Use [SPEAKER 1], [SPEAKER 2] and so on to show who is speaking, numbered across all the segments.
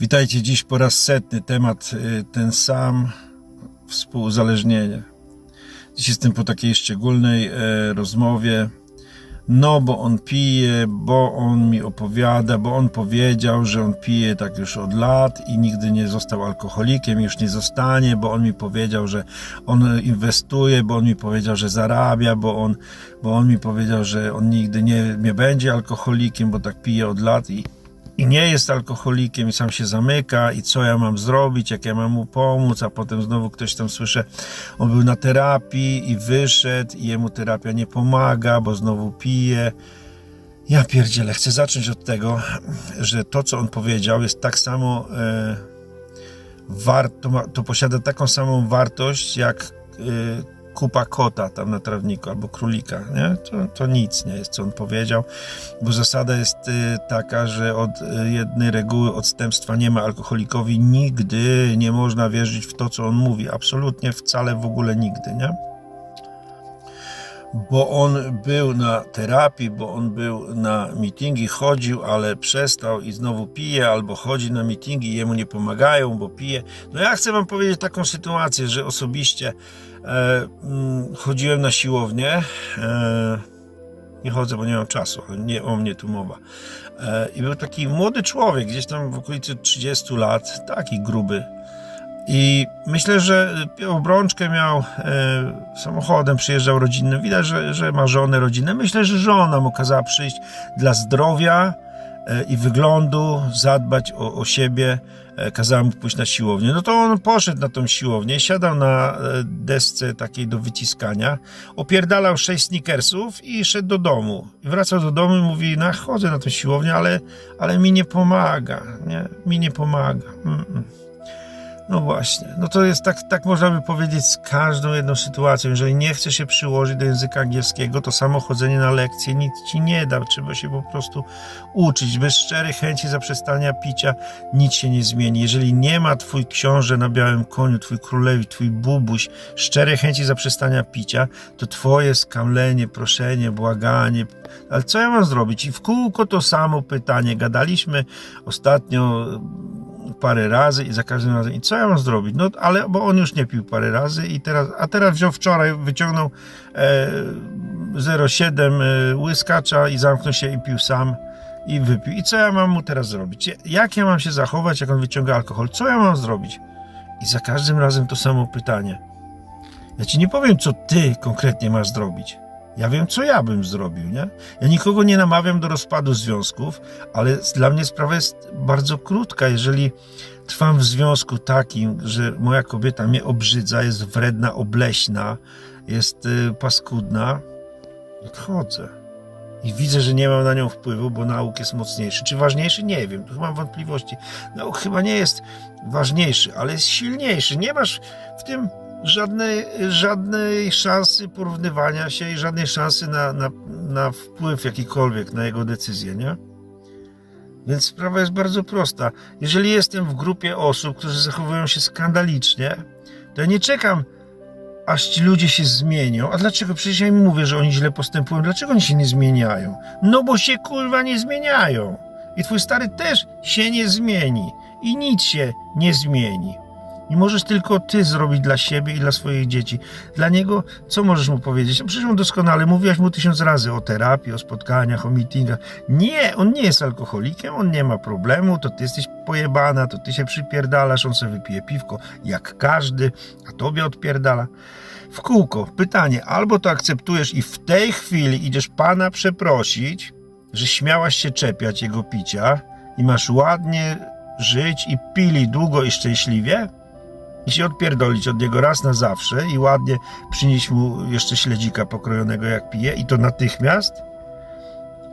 [SPEAKER 1] Witajcie dziś po raz setny. Temat y, ten sam współuzależnienie. Dziś jestem po takiej szczególnej e, rozmowie. No, bo on pije, bo on mi opowiada, bo on powiedział, że on pije tak już od lat i nigdy nie został alkoholikiem, już nie zostanie, bo on mi powiedział, że on inwestuje, bo on mi powiedział, że zarabia, bo on, bo on mi powiedział, że on nigdy nie, nie będzie alkoholikiem, bo tak pije od lat i, i nie jest alkoholikiem i sam się zamyka i co ja mam zrobić, jak ja mam mu pomóc, a potem znowu ktoś tam słyszę, on był na terapii i wyszedł i jemu terapia nie pomaga, bo znowu pije. Ja pierdzielę, chcę zacząć od tego, że to, co on powiedział, jest tak samo e, wart, to, ma, to posiada taką samą wartość, jak e, kupa kota tam na trawniku, albo królika, nie? To, to nic nie jest, co on powiedział, bo zasada jest e, taka, że od e, jednej reguły odstępstwa nie ma alkoholikowi, nigdy nie można wierzyć w to, co on mówi, absolutnie, wcale, w ogóle nigdy, nie? Bo on był na terapii, bo on był na meetingi, chodził, ale przestał i znowu pije, albo chodzi na meetingi i jemu nie pomagają, bo pije. No ja chcę wam powiedzieć taką sytuację, że osobiście e, mm, chodziłem na siłownię, e, nie chodzę, bo nie mam czasu, nie o mnie tu mowa. E, I był taki młody człowiek, gdzieś tam w okolicy 30 lat, taki gruby, i myślę, że obrączkę miał e, samochodem, przyjeżdżał rodzinnym. Widać, że, że ma żonę rodzinę. Myślę, że żona mu kazała przyjść dla zdrowia e, i wyglądu, zadbać o, o siebie. E, kazała mu pójść na siłownię. No to on poszedł na tą siłownię, siadał na desce takiej do wyciskania, opierdalał sześć sneakersów i szedł do domu. I wracał do domu i mówi, no chodzę na tą siłownię, ale, ale mi nie pomaga, nie? Mi nie pomaga. Mm -mm. No właśnie, no to jest tak, tak można by powiedzieć z każdą jedną sytuacją. Jeżeli nie chcesz się przyłożyć do języka angielskiego, to samo chodzenie na lekcje nic ci nie da. Trzeba się po prostu uczyć. Bez szczerej chęci zaprzestania picia nic się nie zmieni. Jeżeli nie ma twój książę na białym koniu, twój królewi, twój bubuś, szczerej chęci zaprzestania picia, to twoje skamlenie, proszenie, błaganie. Ale co ja mam zrobić? I w kółko to samo pytanie. Gadaliśmy ostatnio parę razy i za każdym razem i co ja mam zrobić? No ale, bo on już nie pił parę razy i teraz, a teraz wziął wczoraj, wyciągnął e, 0,7 e, łyskacza i zamknął się i pił sam i wypił. I co ja mam mu teraz zrobić? Jak ja mam się zachować, jak on wyciąga alkohol? Co ja mam zrobić? I za każdym razem to samo pytanie. Ja ci nie powiem, co ty konkretnie masz zrobić. Ja wiem, co ja bym zrobił, nie? Ja nikogo nie namawiam do rozpadu związków, ale dla mnie sprawa jest bardzo krótka. Jeżeli trwam w związku takim, że moja kobieta mnie obrzydza, jest wredna, obleśna, jest y, paskudna, odchodzę. I widzę, że nie mam na nią wpływu, bo nauk jest mocniejszy. Czy ważniejszy? Nie wiem, tu mam wątpliwości. Nauk chyba nie jest ważniejszy, ale jest silniejszy. Nie masz w tym żadnej, żadnej szansy porównywania się i żadnej szansy na, na, na wpływ jakikolwiek na jego decyzję, nie? Więc sprawa jest bardzo prosta. Jeżeli jestem w grupie osób, którzy zachowują się skandalicznie, to ja nie czekam, aż ci ludzie się zmienią. A dlaczego? Przecież ja im mówię, że oni źle postępują. Dlaczego oni się nie zmieniają? No bo się kurwa nie zmieniają. I twój stary też się nie zmieni. I nic się nie zmieni. I możesz tylko ty zrobić dla siebie i dla swoich dzieci. Dla niego, co możesz mu powiedzieć? No przecież on doskonale, mówiłaś mu tysiąc razy o terapii, o spotkaniach, o meetingach. Nie, on nie jest alkoholikiem, on nie ma problemu, to ty jesteś pojebana, to ty się przypierdalasz, on sobie wypije piwko, jak każdy, a tobie odpierdala. W kółko, pytanie, albo to akceptujesz i w tej chwili idziesz pana przeprosić, że śmiałaś się czepiać jego picia i masz ładnie żyć i pili długo i szczęśliwie, i się odpierdolić od niego raz na zawsze i ładnie przynieść mu jeszcze śledzika pokrojonego jak pije i to natychmiast,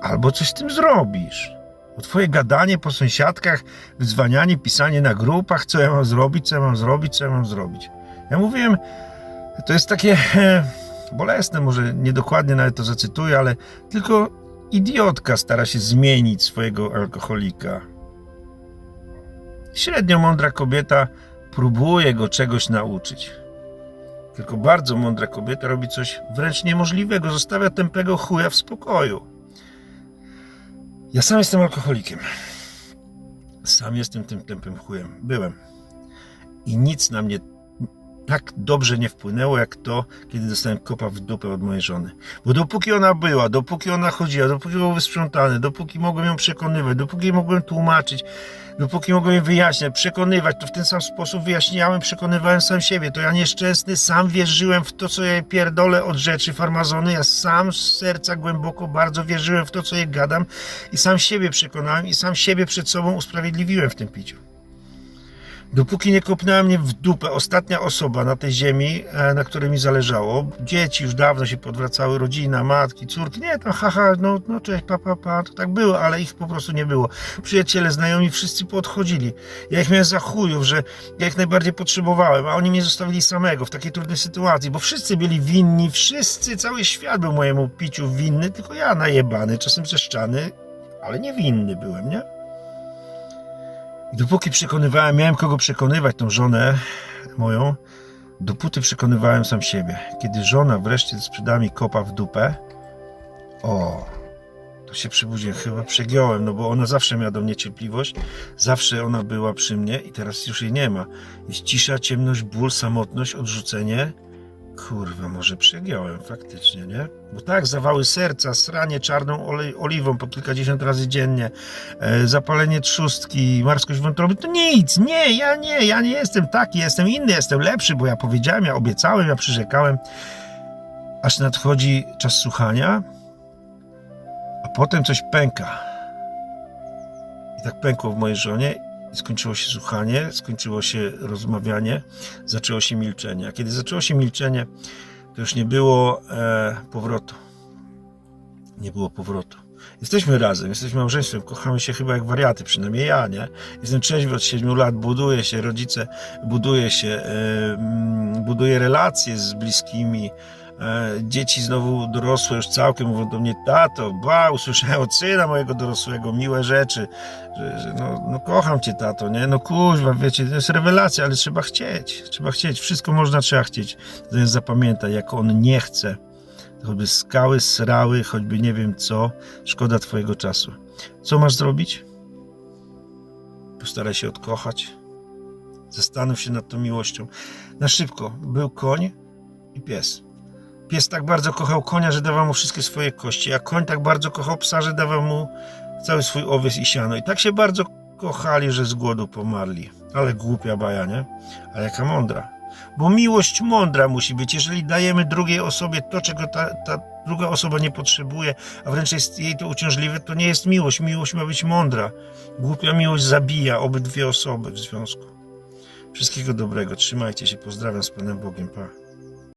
[SPEAKER 1] albo coś z tym zrobisz. Bo twoje gadanie po sąsiadkach, wyzwanianie, pisanie na grupach, co ja mam zrobić, co ja mam zrobić, co ja mam zrobić. Ja mówiłem, to jest takie bolesne, może niedokładnie nawet to zacytuję, ale tylko idiotka stara się zmienić swojego alkoholika. Średnio mądra kobieta próbuje go czegoś nauczyć. Tylko bardzo mądra kobieta robi coś wręcz niemożliwego, zostawia tępego chuja w spokoju. Ja sam jestem alkoholikiem. Sam jestem tym tempem chujem. Byłem. I nic na mnie tak dobrze nie wpłynęło, jak to, kiedy dostałem kopa w dupę od mojej żony. Bo dopóki ona była, dopóki ona chodziła, dopóki było wysprzątane, dopóki mogłem ją przekonywać, dopóki mogłem tłumaczyć, dopóki mogłem wyjaśniać, przekonywać, to w ten sam sposób wyjaśniałem, przekonywałem sam siebie. To ja nieszczęsny sam wierzyłem w to, co ja pierdolę od rzeczy farmazony. Ja sam z serca głęboko bardzo wierzyłem w to, co je gadam i sam siebie przekonałem i sam siebie przed sobą usprawiedliwiłem w tym piciu. Dopóki nie kopnęła mnie w dupę ostatnia osoba na tej ziemi, e, na której mi zależało, dzieci już dawno się podwracały, rodzina, matki, córki, nie, to haha, no, no cześć, pa, pa, pa, to tak było, ale ich po prostu nie było. Przyjaciele, znajomi, wszyscy podchodzili. Ja ich miałem za chujów, że ja ich najbardziej potrzebowałem, a oni mnie zostawili samego w takiej trudnej sytuacji, bo wszyscy byli winni, wszyscy, cały świat był mojemu piciu winny, tylko ja najebany, czasem zeszczany, ale niewinny byłem, nie? Dopóki przekonywałem, miałem kogo przekonywać, tą żonę moją, dopóty przekonywałem sam siebie. Kiedy żona wreszcie sprzeda mi kopa w dupę, o, to się przebudziłem, chyba przegiąłem, no bo ona zawsze miała do mnie cierpliwość, zawsze ona była przy mnie i teraz już jej nie ma. Jest cisza, ciemność, ból, samotność, odrzucenie. Kurwa, może przegiąłem faktycznie, nie? Bo tak, zawały serca, sranie czarną olej, oliwą po kilkadziesiąt razy dziennie, e, zapalenie trzustki, marskość wątroby, to nic, nie, ja nie, ja nie jestem taki, jestem inny, jestem lepszy, bo ja powiedziałem, ja obiecałem, ja przyrzekałem. Aż nadchodzi czas słuchania, a potem coś pęka. I tak pękło w mojej żonie skończyło się słuchanie, skończyło się rozmawianie, zaczęło się milczenie. A kiedy zaczęło się milczenie, to już nie było e, powrotu. Nie było powrotu. Jesteśmy razem, jesteśmy małżeństwem, kochamy się chyba jak wariaty, przynajmniej ja, nie? Jestem trzeźwy od 7 lat, buduje się, rodzice, buduje się, e, mm, buduje relacje z bliskimi, dzieci znowu dorosłe już całkiem mówią do mnie, tato, ba, usłyszałem od syna mojego dorosłego miłe rzeczy, że, że no, no kocham cię tato, nie? No kuźwa, wiecie, to jest rewelacja, ale trzeba chcieć, trzeba chcieć, wszystko można, trzeba chcieć. Natomiast zapamiętaj, jak on nie chce, choćby skały srały, choćby nie wiem co, szkoda twojego czasu. Co masz zrobić? Postaraj się odkochać. Zastanów się nad tą miłością. Na szybko. Był koń i pies. Pies tak bardzo kochał konia, że dawał mu wszystkie swoje kości, a koń tak bardzo kochał psa, że dawał mu cały swój owiec i siano. I tak się bardzo kochali, że z głodu pomarli. Ale głupia baja, nie? Ale jaka mądra. Bo miłość mądra musi być. Jeżeli dajemy drugiej osobie to, czego ta, ta druga osoba nie potrzebuje, a wręcz jest jej to uciążliwe, to nie jest miłość. Miłość ma być mądra. Głupia miłość zabija obydwie osoby w związku. Wszystkiego dobrego. Trzymajcie się. Pozdrawiam z Panem Bogiem. Pa.